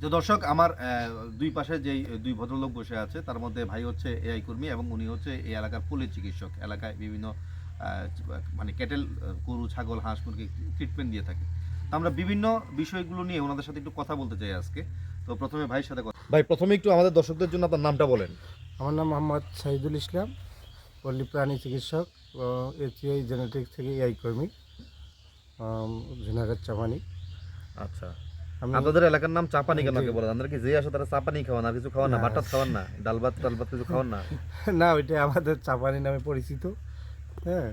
যে দর্শক আমার দুই পাশে যেই দুই ভদ্রলোক বসে আছে তার মধ্যে ভাই হচ্ছে এআই কর্মী এবং উনি হচ্ছে এই এলাকার পুলিশ চিকিৎসক। এলাকায় বিভিন্ন মানে ক্যাটেল গরু ছাগল হাঁস মুরগি ট্রিটমেন্ট দিয়ে থাকে। তো আমরা বিভিন্ন বিষয়গুলো নিয়ে ওনাদের সাথে একটু কথা বলতে চাই আজকে। তো প্রথমে ভাইয়ের সাথে কথা ভাই প্রথমে একটু আমাদের দর্শকদের জন্য আপনার নামটা বলেন। আমার নাম মোহাম্মদ সাইদুল ইসলাম পল্লী প্রাণী চিকিৎসক এসিআই জেনেটিক্স থেকে এআই কর্মী ঝিনাগার চামানি। আচ্ছা। আপনাদের এলাকার নাম চাপানি কেন জি। বলেন আপনারা কি যে আসে তারা চাপানি খাওয়ান আর কিছু খাওয়ান না। ভাত খাওয়ান না ডাল ভাত টাল ভাত কিছু খাওয়ান না। না ওইটা আমাদের চাপানি নামে পরিচিত হ্যাঁ?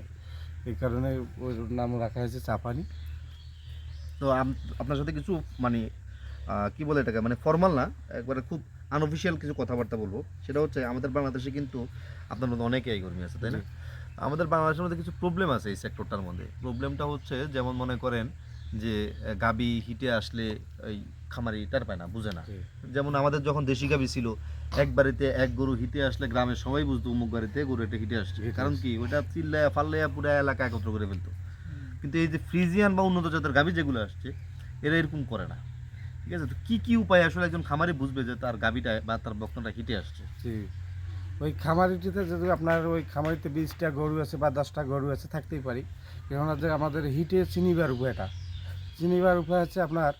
এই কারণে ওর নাম রাখা হয়েছে চাপানি। তো আপনার সাথে কিছু মানে কি বলে এটাকে? মানে ফর্মাল না একবারে খুব আনঅফিসিয়াল কিছু কথাবার্তা বলব। সেটা হচ্ছে আমাদের বাংলাদেশে কিন্তু আপনার মধ্যে অনেকে এই কর্মী আছে তাই না? আমাদের বাংলাদেশের মধ্যে কিছু প্রবলেম আছে এই সেক্টরটার মধ্যে। প্রবলেমটা হচ্ছে যেমন মনে করেন যে গাবি হিটে আসলে ওই খামারি টার পায় না বুঝে না। যেমন আমাদের যখন দেশি গাবি ছিল এক বাড়িতে এক গরু হিটে আসলে গ্রামের সবাই বুঝতো অমুক বাড়িতে গরু এটা হিটে আসছে। কারণ কি ওইটা চিল্লায়া ফাল্লায়া পুরো এলাকা একত্র করে ফেলতো। কিন্তু এই যে ফ্রিজিয়ান বা উন্নত জাতের গাভী যেগুলো আসছে এরা এরকম করে না। ঠিক আছে? তো কী কী উপায় আসলে একজন খামারি বুঝবে যে তার গাভীটা বা তার বক্তনটা হিটে আসছে? জি। ওই খামারিটিতে যদি আপনার ওই খামারিতে বিশটা গরু আছে বা দশটা গরু আছে থাকতেই পারি। কেননা যে আমাদের হিটে চিনিবার উপায়টা। চিনিবার উপায় হচ্ছে আপনার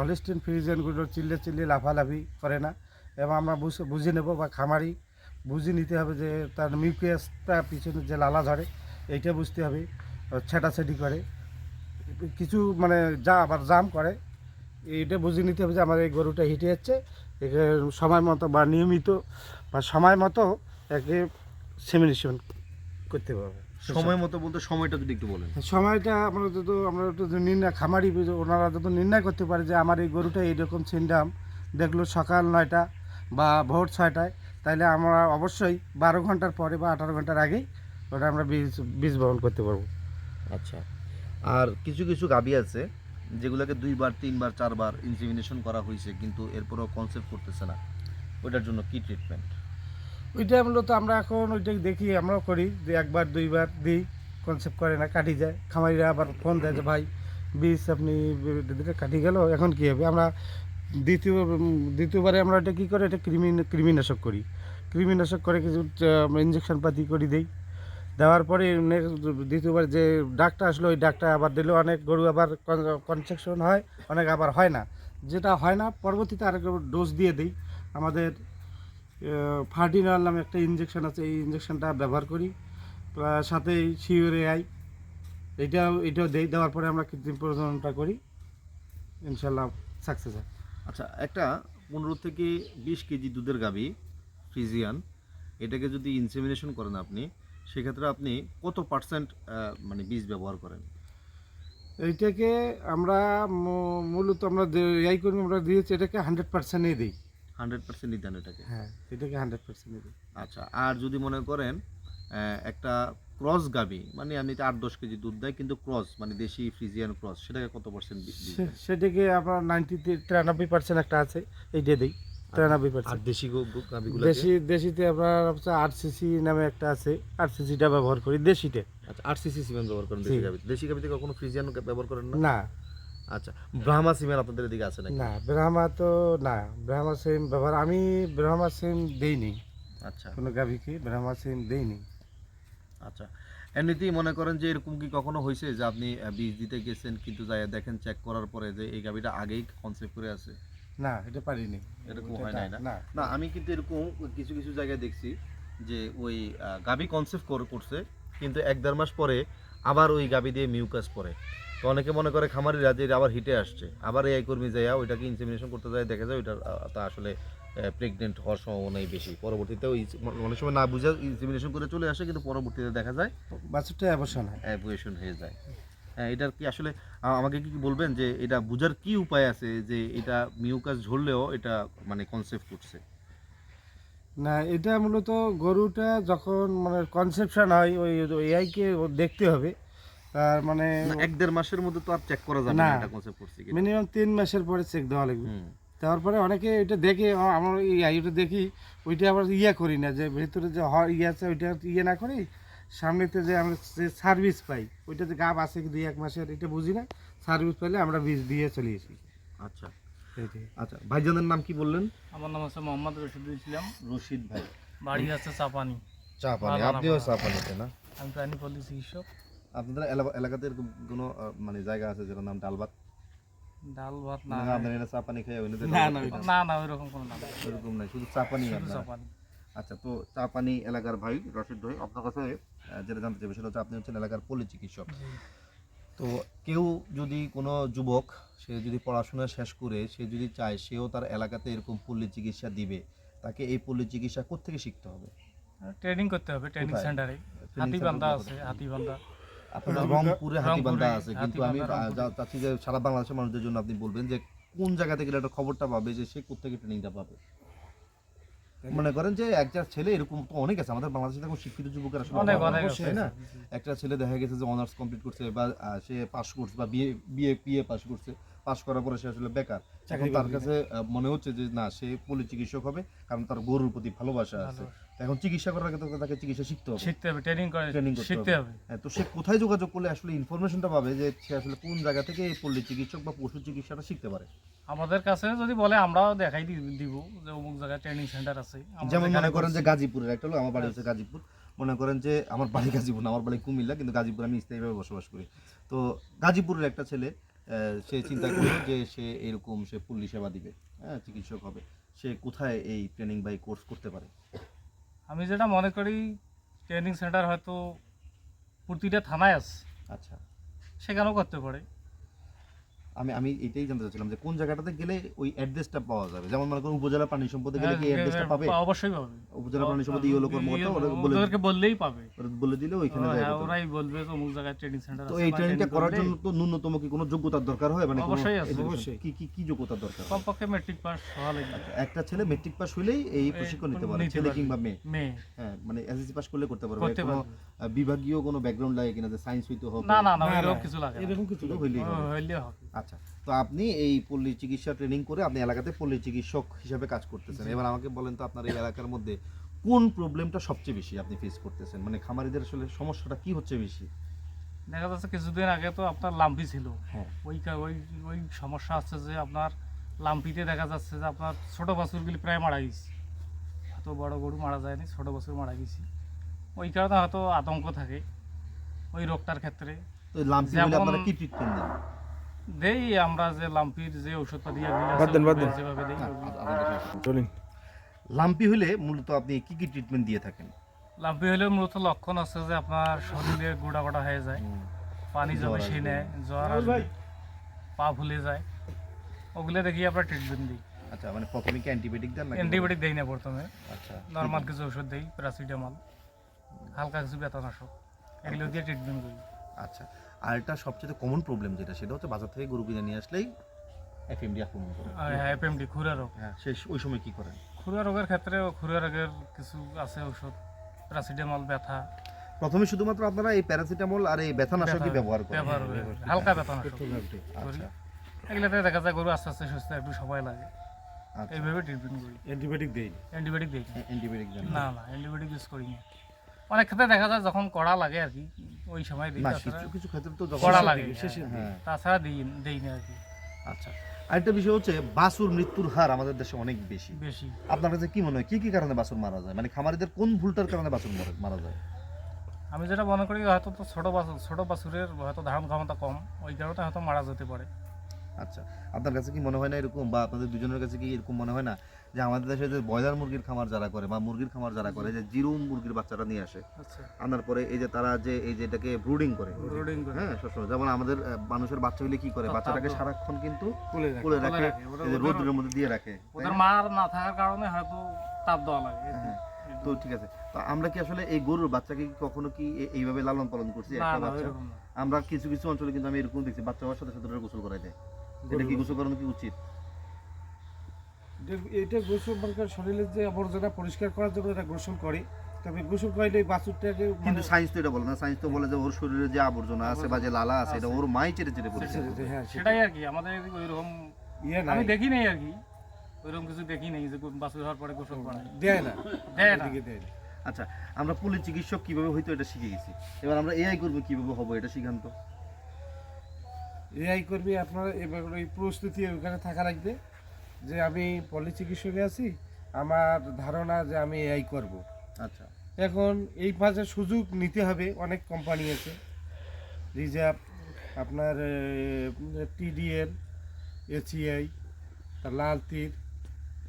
হলিস্টিন ফ্রিজেনগুলো চিল্লে চিল্লে লাফালাফি করে না। এবং আমরা বুঝে নেব বা খামারি বুঝে নিতে হবে যে তার মিউকিয়াসটা পিছনে যে লালা ধরে, এইটা বুঝতে হবে ছেটাছেটি করে। কিছু মানে যা আবার জাম করে, এইটা বুঝে নিতে হবে যে আমার এই গরুটা হিটে যাচ্ছে। একে সময় মতো বা নিয়মিত বা সময় মতো একে সেমিনেশন করতে হবে। সময় মতো বলতে সময়টা যদি একটু বলেন। সময়টা আমরা যত আমরা একটু নির্ণয় খামারি ওনারা যত নির্ণয় করতে পারে যে আমার এই গরুটা এইরকম সিন্ডাম দেখল সকাল নয়টা বা ভোর ছয়টায় তাহলে আমরা অবশ্যই বারো ঘণ্টার পরে বা আঠারো ঘণ্টার আগেই ওটা আমরা বীজ বীজ বহন করতে পারব। আচ্ছা। আর কিছু কিছু গাভী আছে যেগুলোকে দুইবার তিনবার চারবার ইনসিমিনেশন করা হয়েছে কিন্তু এরপরও কনসেপ্ট করতেছে না। ওইটার জন্য কি ট্রিটমেন্ট ওইটা মূলত আমরা এখন ওইটা দেখি, আমরাও করি, যে একবার, দুইবার দিই কনসেপ্ট করে না, কাটি যায়। খামারিরা আবার ফোন দেয় যে, ভাই, বীজ আপনি কাটি গেল, এখন কী হবে? আমরা দ্বিতীয় দ্বিতীয়বারে আমরা এটা কী করি? এটা কৃমি কৃমিনাশক করি। কৃমিনাশক করে কিছু ইঞ্জেকশন পাতি করে দিই। দেওয়ার পরে দ্বিতীয়বার যে ডাকটা আসলো, ওই ডাকটা আবার দিলেও অনেক গরু আবার কনসেকশন হয়, অনেক আবার হয় না। যেটা হয় না, পরবর্তীতে আরেক ডোজ দিয়ে দিই। আমাদের ফার্টিনাল নামে একটা ইঞ্জেকশন আছে এই ইঞ্জেকশনটা ব্যবহার করি। সাথে শিওরে আই এটাও এটাও দেই দেওয়ার পরে আমরা কৃত্রিম প্রজননটা করি। ইনশাল্লাহ সাকসেস হয়। আচ্ছা একটা পনেরো থেকে বিশ কেজি দুধের গাভী ফ্রিজিয়ান এটাকে যদি ইনসেমিনেশন করেন আপনি সেক্ষেত্রে আপনি কত পার্সেন্ট মানে বীজ ব্যবহার করেন? এইটাকে আমরা মূলত আমরা এই করি আমরা দিয়েছি এটাকে হান্ড্রেড পার্সেন্টই দিই। হান্ড্রেড পার্সেন্ট নিতেন এটাকে। হ্যাঁ এটাকে হান্ড্রেড পার্সেন্টই দিই আচ্ছা আর যদি মনে করেন একটা ক্রস গাভী মানে আমি আট দশ কেজি দুধ দেয় কিন্তু ক্রস মানে দেশি ফ্রিজিয়ান ক্রস সেটাকে কত পার্সেন্ট সেটাকে আপনার নাইনটি তিরানব্বই পার্সেন্ট একটা আছে এইটা দিই তিরানব্বই পার্সেন্ট। দেশি গাভীগুলো দেশি দেশিতে আপনার হচ্ছে আরসিসি নামে একটা আছে আরসিসিটা ব্যবহার করি দেশিতে। আচ্ছা আর সিসি সিমেন্ট ব্যবহার করেন। দেশি গাভী দেশি গাভীতে কখনো ফ্রিজিয়ান ব্যবহার করেন না? না আচ্ছা ব্রাহ্মা সিমেন্ট আপনাদের এদিকে আছে নাকি? না ব্রাহ্মা তো না ব্রাহ্মা সিম ব্যবহার আমি ব্রাহ্মা সিম দেইনি। আচ্ছা। কোনো গাভীকে ব্রাহ্মা সিম দেইনি। আচ্ছা এমনিতেই মনে করেন যে এরকম কি কখনো হয়েছে যে আপনি বীজ দিতে গেছেন কিন্তু যাই দেখেন চেক করার পরে যে এই গাভীটা আগেই কনসেপ্ট করে আছে? না এটা পারিনি। এরকম হয় নাই না? না। আমি কিন্তু এরকম কিছু কিছু জায়গায় দেখছি যে ওই গাভী কনসেপ্ট করে করছে কিন্তু এক দেড় মাস পরে আবার ওই গাভী দিয়ে মিউকাস পরে তো অনেকে মনে করে খামারিরা যে আবার হিটে আসছে। আবার এই কর্মী যাইয়া ওইটাকে ইনসেমিনেশন করতে যায় দেখা যায় ওইটা তা আসলে প্রেগনেন্ট হওয়ার সম্ভাবনাই বেশি। পরবর্তীতে ওই অনেক সময় না বুঝে ইনসেমিনেশন করে চলে আসে কিন্তু পরবর্তীতে দেখা যায় বাচ্চাটা অ্যাবর্শন হয়। অ্যাবুয়েশন হয়ে যায়। হ্যাঁ এটার কি আসলে আমাকে কি বলবেন যে এটা বোঝার কি উপায় আছে যে এটা মিউকাস ঝরলেও এটা মানে কনসেপ্ট করছে? না এটা মূলত গরুটা যখন মানে কনসেপশন হয় ওই এআইকে দেখতে হবে। তার মানে এক দেড় মাসের মধ্যে তো আর চেক করা যাবে না। এটা কনসেপ্ট করছে মিনিমাম তিন মাসের পরে চেক দেওয়া লাগবে। হুম। দেওয়ার পরে অনেকে এটা দেখে আমরা এই আইটা দেখি ওইটা আবার ইয়ে করি না যে ভেতরে যে হ ইয়ে আছে ওইটা ইয়ে না করি সামনেতে যে আমরা যে সার্ভিস পাই ওইটাতে গাব আছে কি দুই এক মাসের এটা বুঝি না সার্ভিস পাইলে আমরা বীজ দিয়ে চলে আসি আচ্ছা। আচ্ছা ভাইজানের নাম কি বললেন? আমার নাম হচ্ছে মোহাম্মদ রশিদুল ইসলাম রশিদ ভাই। বাড়ি আছে চাপানি। চাপানি আপনিও না। চা পানিতে না? আমি প্রাণী পল্লী চিকিৎসক আপনাদের এলাকাতে এরকম কোনো মানে জায়গা আছে যেটার নাম ডালবাত? ডাল ভাত না না এটা চা পানি খেয়ে ওইনাদের না, না, না না ওই কোনো নাম নেই। নাই শুধু চা পানি শুধু আপনারা। চাপানি আচ্ছা তো চা পানি এলাকার ভাই রশিদ ভাই আপনার কাছে যেটা জানতে চাইবে সেটা হচ্ছে আপনি হচ্ছেন এলাকার পল্লী চিকিৎসক তো কেউ যদি কোনো যুবক সে যদি পড়াশোনা শেষ করে সে যদি চায় সেও তার এলাকাতে এরকম পল্লী চিকিৎসা দিবে তাকে এই পল্লী চিকিৎসা কোথেকে শিখতে হবে? ট্রেনিং করতে হবে ট্রেনিং সেন্টারে। হাতিবান্ধা আছে হাতিবান্ধা। আপনার রংপুরে- হাতিবান্ধা আছে কিন্তু আমি চাচ্ছি যে সারা বাংলাদেশের মানুষদের জন্য আপনি বলবেন যে কোন জায়গা থেকে একটা খবরটা পাবে যে সে কোথেকে ট্রেনিংটা পাবে? মনে করেন যে একটা ছেলে এরকম তো অনেক আছে আমাদের বাংলাদেশে এখন শিক্ষিত যুবকের আসলে না? একটা ছেলে দেখা গেছে যে অনার্স কমপ্লিট করছে বা সে পাস করছে বা বিএ বিএ পিএ পাস করছে। পাস করার পরে সে আসলে বেকার। এখন তার কাছে মনে হচ্ছে যে না সে পলি চিকিৎসক হবে কারণ তার গরুর প্রতি ভালোবাসা আছে। এখন চিকিৎসা করার আগে তাকে চিকিৎসা শিখতে হবে। শিখতে হবে ট্রেনিং করে করতে শিখতে হবে। হ্যাঁ, তো সে কোথায় যোগাযোগ করলে আসলে ইনফরমেশনটা পাবে যে সে আসলে কোন জায়গা থেকে এই পল্লী চিকিৎসক বা পশু চিকিৎসাটা শিখতে পারে? আমাদের কাছে যদি বলে আমরাও দেখাই দিব যে অমুক জায়গায় ট্রেনিং সেন্টার আছে। যেমন মনে করেন যে গাজীপুরের একটা হলো আমার বাড়ি হচ্ছে গাজীপুর। মনে করেন যে আমার বাড়ি গাজীপুর না আমার বাড়ি কুমিল্লা কিন্তু গাজীপুর আমি স্থায়ীভাবে বসবাস করি। তো গাজীপুরের একটা ছেলে সে চিন্তা করল যে সে এরকম সে পুলিশ সেবা দিবে হ্যাঁ চিকিৎসক হবে। সে কোথায় এই ট্রেনিং বাই কোর্স করতে পারে? আমি যেটা মনে করি ট্রেনিং সেন্টার হয়তো প্রতিটা থানায় আছে। আচ্ছা। সেখানেও করতে পারে। আমি আমি এটাই জানতে চাচ্ছিলাম যে কোন জায়গাটাতে গেলে ওই অ্যাড্রেসটা পাওয়া যাবে? যেমন মনে করেন উপজেলা প্রাণী সম্পদে গেলে কি অ্যাড্রেসটা পাবে? হ্যাঁ, অবশ্যই পাবে। উপজেলা প্রাণী সম্পদ ইয়েলো কর্মকর্তা বলে ওদেরকে বললেই পাবে। ওরা বলে দিলে ওইখানে যায় হ্যাঁ ওরাই বলবে যে অমুক জায়গায় ট্রেনিং সেন্টার আছে তো এই ট্রেনিংটা করার জন্য তো ন্যূনতম কি কোনো যোগ্যতার দরকার হয়? মানে অবশ্যই আছে, অবশ্যই। কি কি কি যোগ্যতার দরকার হয়? কমপক্ষে মেট্রিক পাস হওয়া লাগবে। একটা ছেলে মেট্রিক পাস হলেই এই প্রশিক্ষণ নিতে পারে ছেলে কিংবা মেয়ে। মেয়ে। হ্যাঁ মানে এসএসসি পাস করলে করতে পারবে। কোনো বিভাগীয় কোনো ব্যাকগ্রাউন্ড লাগে কিনা যে সায়েন্স হইতে হবে না না না এরকম কিছু লাগে এরকম কিছু। হইলেই ও, হবে। হইলে হবে। আচ্ছা তো আপনি এই পল্লী চিকিৎসা ট্রেনিং করে আপনি এলাকাতে পল্লী চিকিৎসক হিসেবে কাজ করতেছেন। এবার আমাকে বলেন তো আপনার এই এলাকার মধ্যে কোন প্রবলেমটা সবচেয়ে বেশি আপনি ফেস করতেছেন? মানে খামারিদের আসলে সমস্যাটা কি হচ্ছে বেশি? দেখা যাচ্ছে কিছুদিন আগে তো আপনার লাম্পি ছিল। হ্যাঁ। ওই ওই ওই সমস্যা আছে যে আপনার লাম্পিতে দেখা যাচ্ছে যে আপনার ছোট বাছুরগুলি প্রায় মারা গেছে। এত বড় গরু মারা যায়নি ছোট বাছুর মারা গেছে। ওই কারণে হয়তো আতঙ্ক থাকে ওই রোগটার ক্ষেত্রে। তো লাম্পি আপনারা কি ট্রিটমেন্ট দেন? দেই আমরা যে লাম্পির যে বাদ দেন। যেভাবে দেই চলুন। লাম্পি হলে মূলত আপনি কি কি ট্রিটমেন্ট দিয়ে থাকেন? লাম্পি হলে মূলত লক্ষণ আছে যে আপনার শরীরে গোটা গোটা হয়ে যায় পানি জমে নেয় জ্বর পা ফুলে যায়। ওগুলো দেখি আমরা ট্রিটমেন্ট দিই। আচ্ছা মানে প্রথমে কি অ্যান্টিবায়োটিক দেন অ্যান্টিবায়োটিক দেই না প্রথমে। আচ্ছা নর্মাল কিছু ওষুধ দেই প্যারাসিটামল হালকা কিছু ব্যথানাশক। এগুলো দিয়ে ট্রিটমেন্ট করি। আচ্ছা আর এটা সবচেয়ে কমন প্রবলেম যেটা সেটা হচ্ছে বাজার থেকে গরু কিনে নিয়ে আসলেই এফএমডি আক্রমণ করে। এফএমডি খুরা রোগ। হ্যাঁ শেষ ওই সময় কি করেন? খুরা রোগের ক্ষেত্রে খুরা রোগের কিছু আছে ওষুধ প্যারাসিটামল ব্যথা। প্রথমে শুধুমাত্র আপনারা এই প্যারাসিটামল আর এই ব্যথানাশকই ব্যথা- ব্যবহার করেন। ব্যবহার করি। হালকা ব্যথানাশক আচ্ছা। এগুলোতে দেখা যায় গরু আস্তে আস্তে সুস্থ একটু সময় লাগে। আচ্ছা। এইভাবে ট্রিটমেন্ট করি। অ্যান্টিবায়োটিক দেই অ্যান্টিবায়োটিক দিই। অ্যান্টিবায়োটিক দেন। না না অ্যান্টিবায়োটিক ইউজ করি না অনেক ক্ষেত্রে দেখা যায় যখন কড়া লাগে আর কি ওই সময় দিই। কিছু কিছু ক্ষেত্রে তো কড়া লাগে হ্যাঁ তাছাড়া দিই দেই না আর কি। আচ্ছা আরেকটা বিষয় হচ্ছে বাছুর মৃত্যুর হার আমাদের দেশে অনেক বেশি। বেশি। আপনার কাছে কি মনে হয়? কি কি কারণে বাছুর মারা যায়? মানে খামারিদের কোন ভুলটার কারণে বাছুর মারা- মারা যায়? আমি যেটা মনে করি হয়তো তো ছোট বাছুর ছোট বাছুরের হয়তো ধারণ ক্ষমতা কম ওই কারণে হয়তো মারা যেতে পারে। আচ্ছা আপনার কাছে কি মনে হয় না এরকম বা আপনাদের দুজনের কাছে কি এরকম মনে হয় না যে আমাদের দেশে যে ব্রয়লার মুরগির খামার যারা করে বা মুরগির খামার যারা করে যে জিরো মুরগির বাচ্চাটা নিয়ে আসে আচ্ছা। আনার পরে এই যে তারা যে এই যে এটাকে ব্রুডিং করে। ব্রুডিং হ্যাঁ সবসময় যেমন আমাদের মানুষের বাচ্চা হলে কি করে? বাচ্চাটাকে সারাক্ষণ কিন্তু কোলে রাখে। রোদ্রের মধ্যে দিয়ে রাখে ওদের? মার না থাকার কারণে হয়তো তাপ দেওয়া লাগে। হ্যাঁ। তো ঠিক আছে। তো আমরা কি আসলে এই গরুর বাচ্চাকে কি কখনো কি এইভাবে লালন পালন করছি? একটা বাচ্চা। আমরা কিছু কিছু অঞ্চলে কিন্তু আমি এরকম দেখছি বাচ্চা হওয়ার সাথে সাথে গোসল করাই দেয়। এটা কি গোসল করানো কি উচিত? এটা- এটা গোসল মানে শরীরের যে আবর্জনা পরিষ্কার করার জন্য এটা গোসল করে। তবে গোসল করলে এই বাছুরটাকে কিন্তু মানে সায়েন্স তো এটা বলে না। সায়েন্স তো বলে যে ওর শরীরে যে আবর্জনা আছে বা যে লালা আছে এটা ওর মাই চেটে চেটে পড়েছে সেটাই, হ্যাঁ সেটাই। আর কি আমাদের ওইরকম ইয়ে নাই। আমি দেখি নাই আর কি। ওইরকম কিছু দেখি নাই যে বাছুর হওয়ার পরে গোসল করায় দেয় না। দেয় না। দেয় না। আচ্ছা আমরা পুলিশ চিকিৎসক কীভাবে হইতো এটা শিখে গেছি। এবার আমরা এআই করব কীভাবে হব এটা শিখান তো এআই করবে আপনার এবার ওই প্রস্তুতি ওখানে থাকা লাগবে। যে আমি পল্লী চিকিৎসকে আছি আমার ধারণা যে আমি এআই করব। আচ্ছা এখন এই পাশে সুযোগ নিতে হবে অনেক কোম্পানি আছে রিজার্ভ আপনার টিডিএল এসিআই লাল তীর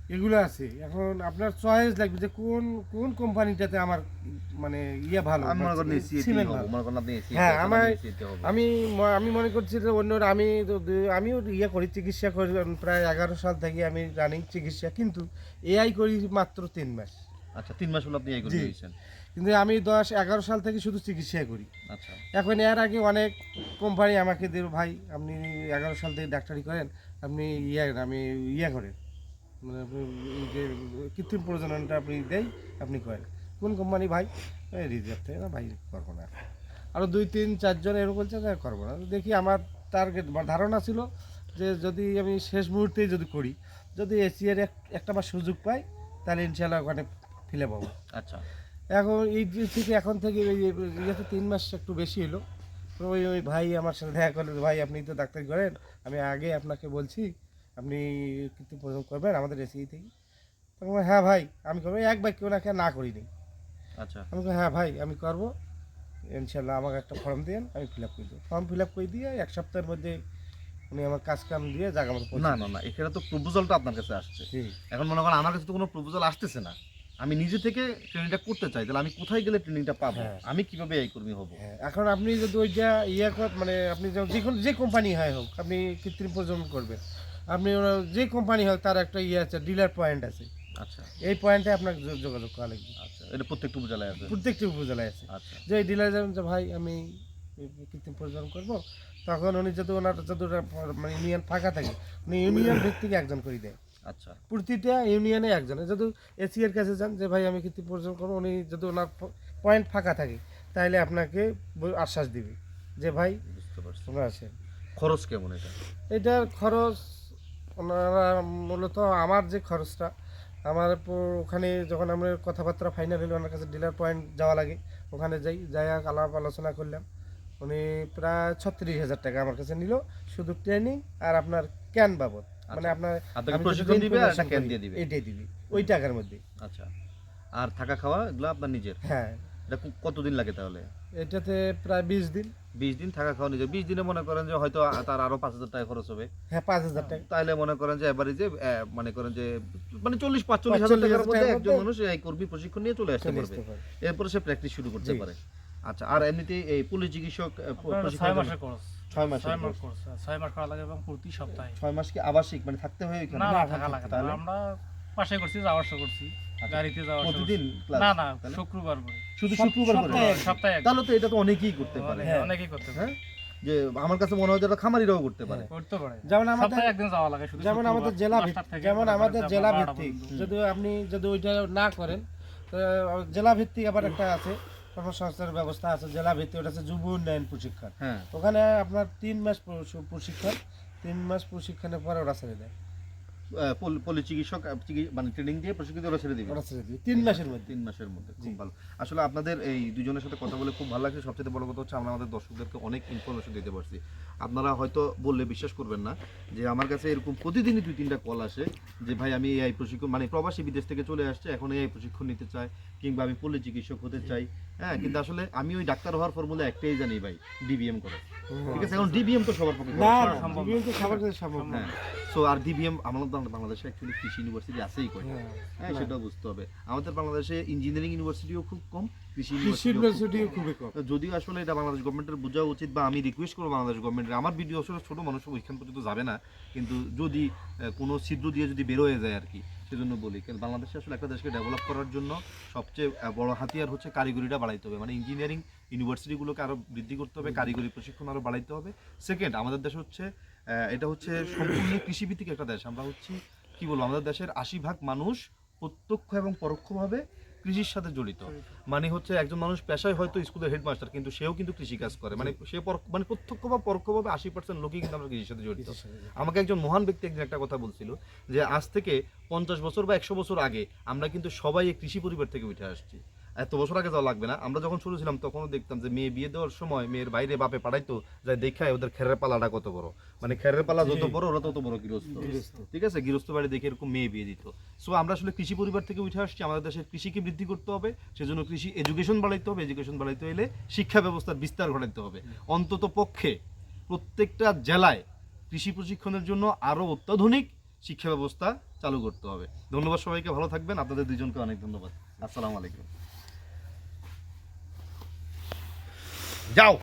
এগুলো আছে। এখন আপনার চয়েস লাগবে যে কোন কোন কোম্পানিটাতে আমার মানে ইয়ে ভালো মনে হ্যাঁ, আমার- আমি আমি মনে করছি যে অন্য আমি আমিও ইয়ে করি চিকিৎসা করি প্রায় এগারো সাল থেকে আমি রানিং চিকিৎসা কিন্তু এআই করি মাত্র তিন মাস। আচ্ছা তিন মাস হলো আপনি কিন্তু আমি দশ এগারো সাল থেকে শুধু চিকিৎসা করি। আচ্ছা। এখন এর আগে অনেক কোম্পানি আমাকে দেব ভাই আপনি এগারো সাল থেকে ডাক্তারি করেন আপনি ইয়ে আমি ইয়ে করেন। মানে আপনি এই যে কৃত্রিম প্রজননটা আপনি দেয় আপনি করেন। কোন কোম্পানি ভাই? রিজার্ভ থেকে না ভাই করব না। আরও দুই তিন চারজন এরকম বলছে যে করব না। দেখি আমার টার্গেট বা ধারণা ছিল যে যদি আমি শেষ মুহূর্তেই যদি করি যদি এসিয়ার একটা বার সুযোগ পাই তাহলে ইনশাল্লাহ ওখানে ফিলে পাবো। আচ্ছা। এখন এই থেকে এখন থেকে এই ইয়েতে তিন মাস একটু বেশি হলো ওই ওই ভাই আমার সাথে দেখা করল ভাই আপনি তো ডাক্তারি করেন আমি আগে আপনাকে বলছি আপনি কিন্তু প্রথম করবেন আমাদের এসি থেকে। তখন হ্যাঁ ভাই আমি করব। এক বাক্য ওনাকে না করিনি। আচ্ছা। আমি হ্যাঁ ভাই আমি করব। ইনশাল্লাহ আমাকে একটা ফর্ম দিন আমি ফিল আপ করে দেবো। ফর্ম ফিল আপ করে দিয়ে এক সপ্তাহের মধ্যে উনি আমার কাজ কাম দিয়ে জায়গা মতো না না না এখানে তো প্রপোজালটা আপনার কাছে আসছে। এখন মনে করেন আমার কাছে তো কোনো প্রপোজাল আসতেছে না। আমি নিজে থেকে ট্রেনিংটা করতে চাই তাহলে আমি কোথায় গেলে ট্রেনিংটা পাবো? হ্যাঁ। আমি কীভাবে এই কর্মী হব? হ্যাঁ এখন আপনি যদি ওইটা ইয়ে কর মানে আপনি যে কোনো যে কোম্পানি হয় হোক আপনি কৃত্রিম প্রজনন করবেন। আপনি যে কোম্পানি হোক তার একটা ইয়ে আছে ডিলার পয়েন্ট আছে। আচ্ছা। এই পয়েন্টে আপনাকে যোগাযোগ করা লাগবে। আচ্ছা এটা প্রত্যেকটা উপজেলায় আছে? প্রত্যেকটি উপজেলায় আছে। আচ্ছা। যে এই ডিলার যাবেন যে ভাই আমি কৃত্রিম প্রজনন করব। তখন উনি যদি ওনার যদি মানে ইউনিয়ন ফাঁকা থাকে উনি ইউনিয়ন ভিত্তিক একজন করে দেয়। আচ্ছা। প্রতিটা ইউনিয়নে একজন। যদি এসিয়ার কাছে যান যে ভাই আমি কৃত্রিম প্রজনন করব। উনি যদি ওনার পয়েন্ট ফাঁকা থাকে তাহলে আপনাকে আশ্বাস দিবে যে ভাই বুঝতে পারছি। তোমরা আছেন খরচ কেমন এটা? এটার খরচ ওনারা মূলত আমার যে খরচটা আমার ওখানে যখন আমরা কথাবার্তা ফাইনাল হলো ওনার কাছে ডিলার পয়েন্ট যাওয়া লাগে ওখানে যাই যাই আলাপ আলোচনা করলাম। উনি প্রায় ছত্রিশ হাজার টাকা আমার কাছে নিল শুধু ট্রেনিং আর আপনার ক্যান বাবদ। মানে আপনার আপনাকে আমি প্রশিক্ষণ দিবে আর ক্যান দিয়ে দিবে? এইটাই দিবি ওই টাকার মধ্যে। আচ্ছা। আর থাকা খাওয়া এগুলো আপনার নিজের? হ্যাঁ। এটা কতদিন লাগে তাহলে? এটাতে প্রায় বিশ দিন। বিশ দিন থাকা খাওয়া নিজের। বিশ দিনে মনে করেন যে হয়তো তার আরও পাঁচ হাজার টাকা খরচ হবে। হ্যাঁ পাঁচ হাজার টাকা। তাহলে মনে করেন যে এবারে যে মনে করেন যে মানে চল্লিশ পাঁচচল্লিশ হাজার টাকার মধ্যে একজন মানুষ এই কর্মী প্রশিক্ষণ নিয়ে চলে আসতে পারবে। এরপরে সে প্র্যাকটিস শুরু করতে পারে। আচ্ছা আর এমনিতে এই পুলিশ চিকিৎসক ছয় মাসের কোর্স ছয় মাসের ছয় মাস। কোর্স ছয় মাস করা লাগে এবং প্রতি সপ্তাহে। ছয় মাস কি আবাসিক? মানে থাকতে হয় না থাকা লাগে তাহলে? আমরা পাশে করছি যাওয়া আসা করছি। গাড়িতে যাওয়া প্রতিদিন না না শুক্রবার করে। শুধু শুক্রবার করে? সপ্তাহে সপ্তাহে তাহলে তো এটা তো অনেকেই করতে পারে। হ্যাঁ। অনেকেই করতে পারে। হ্যাঁ? যে আমার কাছে মনে হয় যে খামারিরাও করতে পারে। করতে পারে। যেমন আমাদের একদিন যাওয়া লাগে শুধু যেমন আমাদের জেলা ভিত্তিক যেমন আমাদের করেন জেলা ভিত্তিক। যদি আপনি যদি ওইটা না করেন জেলা ভিত্তিক আবার একটা আছে। কর্মসংস্থানের ব্যবস্থা আছে জেলা ভিত্তিক ওটা আছে যুব উন্নয়ন প্রশিক্ষণ। হ্যাঁ। ওখানে আপনার তিন মাস প্রশিক্ষণ। তিন মাস প্রশিক্ষণের পরে ওরা ছেড়ে দেয়। পলি- চিকিৎসক মানে ট্রেনিং দিয়ে প্রশিক্ষিত ওরা ছেড়ে দিবে? ওরা ছেড়ে দিবে। তিন মাসের মধ্যে। তিন মাসের মধ্যে খুব ভালো। আসলে আপনাদের এই দুজনের সাথে কথা বলে খুব ভালো লাগছে। সবচেয়ে বড় কথা হচ্ছে আমরা আমাদের দর্শকদেরকে অনেক ইনফরমেশন দিতে পারছি। আপনারা হয়তো বললে বিশ্বাস করবেন না যে আমার কাছে এরকম প্রতিদিনই দুই তিনটা কল আসে যে ভাই আমি এই প্রশিক্ষণ মানে প্রবাসী বিদেশ থেকে চলে আসছে এখন এই প্রশিক্ষণ নিতে চাই কিংবা আমি পল্লী চিকিৎসক হতে চাই। হ্যাঁ কিন্তু আসলে আমি ওই ডাক্তার হওয়ার ফর্মুলা একটাই জানি ভাই ডিবিএম করে। ঠিক আছে? এখন ডিবিএম তো সবার পক্ষে DBM তো সবার কাছে সম্ভব না। হ্যাঁ সো আর ডিবিএম আমাদের বাংলাদেশে অ্যাকচুয়ালি কৃষি ইউনিভার্সিটি আছেই কয় হ্যাঁ। হ্যাঁ সেটাও বুঝতে হবে। আমাদের বাংলাদেশে ইঞ্জিনিয়ারিং ইউনিভার্সিটিও খুব কম কৃষি কৃষি ইউনিভার্সিটি ইউনিভার্সিটি খুবই কম। যদিও আসলে এটা বাংলাদেশ গভর্নমেন্টের বোঝা উচিত বা আমি রিকোয়েস্ট করব বাংলাদেশ গভর্নমেন্টের আমার ভিডিও আসলে ছোটো মানুষ ওইখান পর্যন্ত যাবে না কিন্তু যদি কোনো ছিদ্র দিয়ে যদি বের হয়ে যায় আর কি সেজন্য বলি, কারণ বাংলাদেশে আসলে একটা দেশকে ডেভেলপ করার জন্য সবচেয়ে বড় হাতিয়ার হচ্ছে কারিগরিটা বাড়াইতে হবে। মানে ইঞ্জিনিয়ারিং ইউনিভার্সিটিগুলোকে আরও বৃদ্ধি করতে হবে, কারিগরি প্রশিক্ষণ আরও বাড়াইতে হবে। সেকেন্ড আমাদের দেশ হচ্ছে এটা হচ্ছে সম্পূর্ণ কৃষিভিত্তিক একটা দেশ। আমরা হচ্ছি, কি বলব, আমাদের দেশের আশি ভাগ মানুষ প্রত্যক্ষ এবং পরোক্ষভাবে কৃষির সাথে জড়িত। মানে হচ্ছে একজন মানুষ পেশায় হয়তো স্কুলের হেডমাস্টার কিন্তু সেও কিন্তু কৃষি কাজ করে। মানে সে মানে প্রত্যক্ষ বা পরোক্ষভাবে আশি পার্সেন্ট লোকই কিন্তু আমরা কৃষির সাথে জড়িত। আমাকে একজন মহান ব্যক্তি একদিন একটা কথা বলছিল যে আজ থেকে পঞ্চাশ বছর বা একশো বছর আগে আমরা কিন্তু সবাই এই কৃষি পরিবার থেকে উঠে আসছি। এত বছর আগে যাওয়া লাগবে না। আমরা যখন শুরু ছিলাম তখনও দেখতাম যে মেয়ে বিয়ে দেওয়ার সময় মেয়ের বাইরে বাপে পাঠাইতো যাই দেখায় ওদের খেরের পালাটা কত বড়। মানে খেরের পালা যত বড় ওরা তত বড় গৃহস্থ। ঠিক আছে? গৃহস্থ বাড়ি দেখে এরকম মেয়ে বিয়ে দিত। সো আমরা আসলে কৃষি পরিবার থেকে উঠে আসছি। আমাদের দেশের কৃষিকে বৃদ্ধি করতে হবে সেজন্য কৃষি এডুকেশন বাড়াইতে হবে। এডুকেশন বাড়াইতে হলে শিক্ষা ব্যবস্থার বিস্তার ঘটাইতে হবে। অন্তত পক্ষে প্রত্যেকটা জেলায় কৃষি প্রশিক্ষণের জন্য আরও অত্যাধুনিক শিক্ষা ব্যবস্থা চালু করতে হবে। ধন্যবাদ সবাইকে। ভালো থাকবেন। আপনাদের দুজনকে অনেক ধন্যবাদ। আসসালামু আলাইকুম। Chao.